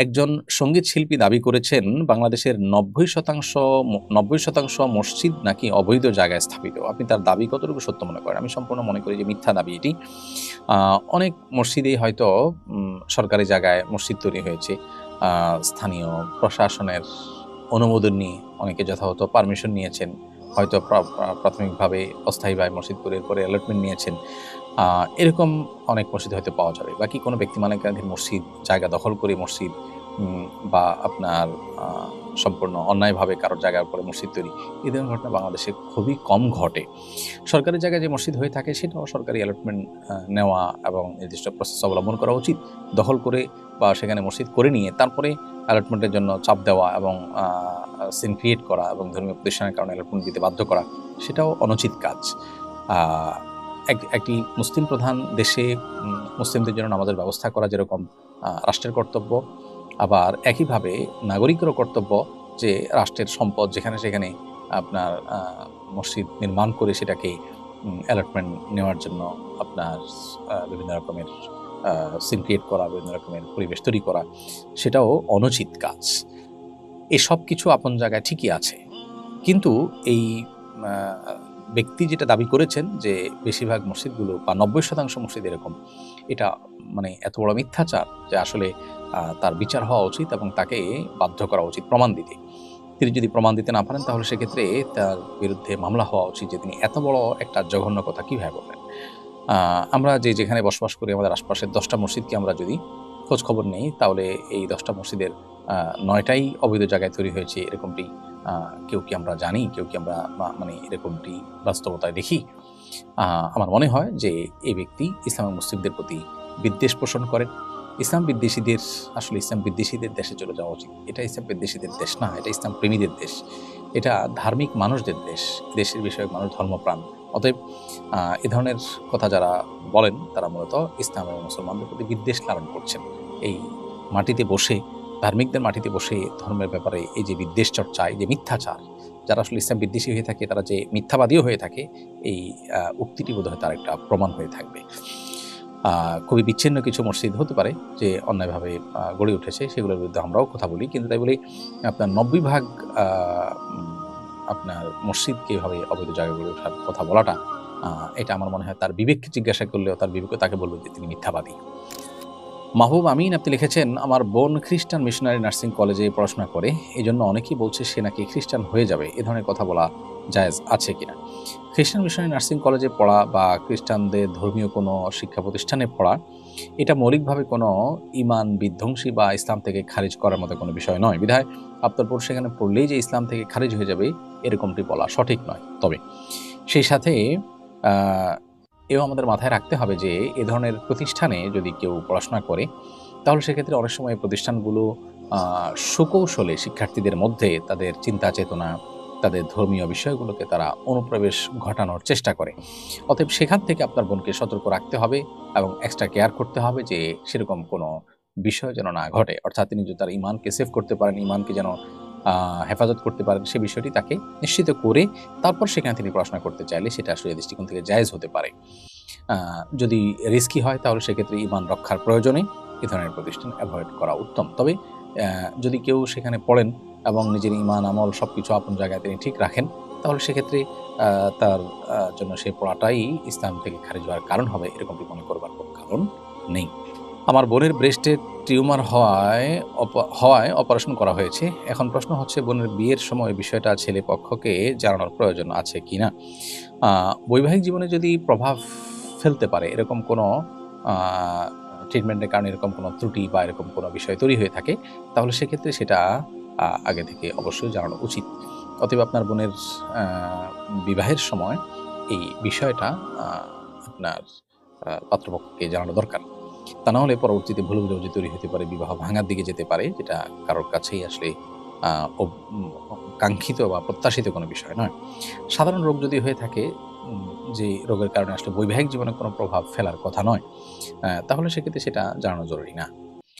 একজন সংগীত শিল্পী দাবি করেছেন, বাংলাদেশের নব্বই শতাংশ নব্বই শতাংশ মসজিদ নাকি অবৈধ জায়গায় স্থাপিত। আপনি তার দাবি কতটুকু সত্য মনে করেন? আমি সম্পূর্ণ মনে করি যে মিথ্যা দাবি এটি। অনেক মসজিদেই হয়তো সরকারি জায়গায় মসজিদ তৈরি হয়েছে। স্থানীয় প্রশাসনের অনুমোদন নিয়ে অনেকে যথাযথ পারমিশন নিয়েছেন। হয়তো প্রা- প্রা- প্রাথমিকভাবে অস্থায়ীভাবে মসজিদ করে পরে অ্যালটমেন্ট নিয়েছেন। এরকম অনেক মসজিদ হয়তো পাওয়া যাবে। বাকি কোনো ব্যক্তি মালিকানাধীন মসজিদ, জায়গা দখল করে মসজিদ বা আপনার সম্পূর্ণ অন্যায়ভাবে কারোর জায়গার উপরে মসজিদ তৈরি এই ধরনের ঘটনা বাংলাদেশে খুবই কম ঘটে। সরকারি জায়গায় যে মসজিদ হয়ে থাকে, সেটাও সরকারি অ্যালটমেন্ট নেওয়া এবং নির্দিষ্ট প্রসেস অবলম্বন করা উচিত। দখল করে বা সেখানে মসজিদ করে নিয়ে তারপরে অ্যালটমেন্টের জন্য চাপ দেওয়া এবং সিন ক্রিয়েট করা এবং ধর্মীয় প্রতিষ্ঠানের কারণে অ্যালটমেন্ট দিতে বাধ্য করা, সেটাও অনুচিত কাজ। একটি মুসলিম প্রধান দেশে মুসলিমদের জন্য নামাজের ব্যবস্থা করা যেরকম রাষ্ট্রের কর্তব্য। আবার একইভাবে নাগরিকেরও কর্তব্য যে রাষ্ট্রের সম্পদ যেখানে সেখানে আপনার মসজিদ নির্মাণ করে সেটাকে অ্যালটমেন্ট নেওয়ার জন্য আপনার বিভিন্ন রকমের সিন ক্রিয়েট করা, বিভিন্ন রকমের পরিবেশ তৈরি করা, সেটাও অনুচিত কাজ। এসব কিছু আপন জায়গায় ঠিকই আছে। কিন্তু এই ব্যক্তি যেটা দাবি করেছেন যে বেশিরভাগ মসজিদগুলো বা নব্বই শতাংশ মসজিদ এরকম, এটা মানে এত বড় মিথ্যাচার যে আসলে তার বিচার হওয়া উচিত এবং তাকে বাধ্য করা উচিত প্রমাণ দিতে। তিনি যদি প্রমাণ দিতে না পারেন তাহলে সেক্ষেত্রে তার বিরুদ্ধে মামলা হওয়া উচিত যে তিনি এত বড় একটা জঘন্য কথা কীভাবে বললেন আমরা যে যেখানে বসবাস করি আমাদের আশপাশের দশটা মসজিদকে আমরা যদি খোঁজ খবর নেই তাহলে এই দশটা মসজিদের নয়টাই অবৈধ জায়গায় তৈরি হয়েছে এরকমটি কেউ কি আমরা জানি, কেউ কি আমরা মানে এরকমটি বাস্তবতায় দেখি। আমার মনে হয় যে এই ব্যক্তি ইসলাম এবং মুসলিমদের প্রতি বিদ্বেষ পোষণ করেন ইসলাম বিদ্বেষীদের, আসলে ইসলাম বিদ্বেষীদের দেশে চলে যাওয়া উচিত। এটা ইসলাম বিদ্বেষীদের দেশ না, এটা ইসলাম প্রেমীদের দেশ। এটা ধার্মিক মানুষদের দেশ দেশের বিষয়ে মানুষ ধর্মপ্রাণ। অতএব এ ধরনের কথা যারা বলেন, তারা মূলত ইসলাম এবং মুসলমানদের প্রতি বিদ্বেষ লালন করছেন। এই মাটিতে বসে ধার্মিকদের মাটিতে বসে ধর্মের ব্যাপারে এই যে বিদ্বেষ চর্চা, এই যে মিথ্যাচার, যারা আসলে ইসলাম বিদ্বেষী হয়ে থাকে, তারা যে মিথ্যাবাদীও হয়ে থাকে, এই উক্তিটি বোধ হয় তার একটা প্রমাণ হয়ে থাকবে। খুবই বিচ্ছিন্ন কিছু মসজিদ হতে পারে যে অন্যায়ভাবে গড়ে উঠেছে, সেগুলোর বিরুদ্ধে আমরাও কথা বলি। কিন্তু তাই বলি, আপনার নব্বই ভাগ আপনার মসজিদকে এভাবে অবৈধ জায়গায় গড়ে ওঠার কথা বলাটা এটা আমার মনে হয় তার বিবেককে জিজ্ঞাসা করলেও, তার বিবেকও তাকে বলবে যে তিনি মিথ্যাবাদী। মাহবুব আমিন, আপনি লিখেছেন, আমার বোন খ্রিস্টান মিশনারি নার্সিং কলেজে পড়াশোনা করে এই জন্য অনেকেই বলছে সে নাকি খ্রিস্টান হয়ে যাবে। এ ধরনের কথা বলা জায়েজ আছে কিনা? খ্রিস্টান মিশনারি নার্সিং কলেজে পড়া বা খ্রিস্টানদের ধর্মীয় কোনো শিক্ষা প্রতিষ্ঠানে পড়া, এটা মৌলিকভাবে কোনো ইমান বিধ্বংসী বা ইসলাম থেকে খারিজ করার মতো কোনো বিষয় নয়। বিধায় আপনার পর সেখানে পড়লেই যে ইসলাম থেকে খারিজ হয়ে যাবে, এরকমটি বলা সঠিক নয়। তবে সেই সাথে এও আমাদের মাথায় রাখতে হবে যে এ ধরনের প্রতিষ্ঠানে যদি কেউ পড়াশোনা করে, তাহলে সেক্ষেত্রে অনেক সময় প্রতিষ্ঠানগুলো সুকৌশলে শিক্ষার্থীদের মধ্যে তাদের চিন্তা চেতনা, তাদের ধর্মীয় বিষয়গুলোকে তারা অনুপ্রবেশ ঘটানোর চেষ্টা করে। অতএব সেখান থেকে আপনার বোনকে সতর্ক রাখতে হবে এবং এক্সট্রা কেয়ার করতে হবে যে সেরকম কোনো বিষয় যেন না ঘটে। অর্থাৎ তিনি যদি তার ইমানকে সেভ করতে পারেন ইমানকে যেন হেফাজত করতে পারেন সে বিষয়টি তাকে নিশ্চিত করে তারপর সেখানে তিনি পড়াশোনা করতে চাইলে সেটা আসলে দৃষ্টিকোণ থেকে জায়েজ হতে পারে। যদি রিস্কি হয় তাহলে সেক্ষেত্রে ইমান রক্ষার প্রয়োজনে এ ধরনের প্রতিষ্ঠান অ্যাভয়েড করা উত্তম। তবে যদি কেউ সেখানে পড়েন এবং নিজের ইমান, আমল সব কিছু আপন জায়গায় তিনি ঠিক রাখেন, তাহলে সেক্ষেত্রে তার জন্য সেই পড়াটাই ইসলাম থেকে খারিজ হওয়ার কারণ হবে এরকমটি মনে করবার কোনো কারণ নেই। আমার বোনের ব্রেস্টে টিউমার হওয়ায় হওয়ায় অপারেশন করা হয়েছে। এখন প্রশ্ন হচ্ছে, বোনের বিয়ের সময় বিষয়টা ছেলে পক্ষকে জানানোর প্রয়োজন আছে কি না বৈবাহিক জীবনে যদি প্রভাব ফেলতে পারে, এরকম কোনো ট্রিটমেন্টের কারণে এরকম কোনো ত্রুটি বা এরকম কোনো বিষয় তৈরি হয়ে থাকে, তাহলে সেক্ষেত্রে সেটা আগে থেকে অবশ্যই জানানো উচিত। অতএব আপনার বোনের বিবাহের সময় এই বিষয়টা আপনার পাত্রপক্ষকে জানানো দরকার। তা নাহলে পরবর্তীতে ভুল বুঝাবুঝি তৈরি হতে পারে, বিবাহ ভাঙার দিকে যেতে পারে, যেটা কারোর কাছেই আসলে কাঙ্ক্ষিত বা প্রত্যাশিত কোনো বিষয় নয়। সাধারণ রোগ যদি হয়ে থাকে যে রোগের কারণে আসলে বৈবাহিক জীবনে কোনো প্রভাব ফেলার কথা নয় তাহলে সেক্ষেত্রে সেটা জানানো জরুরি না।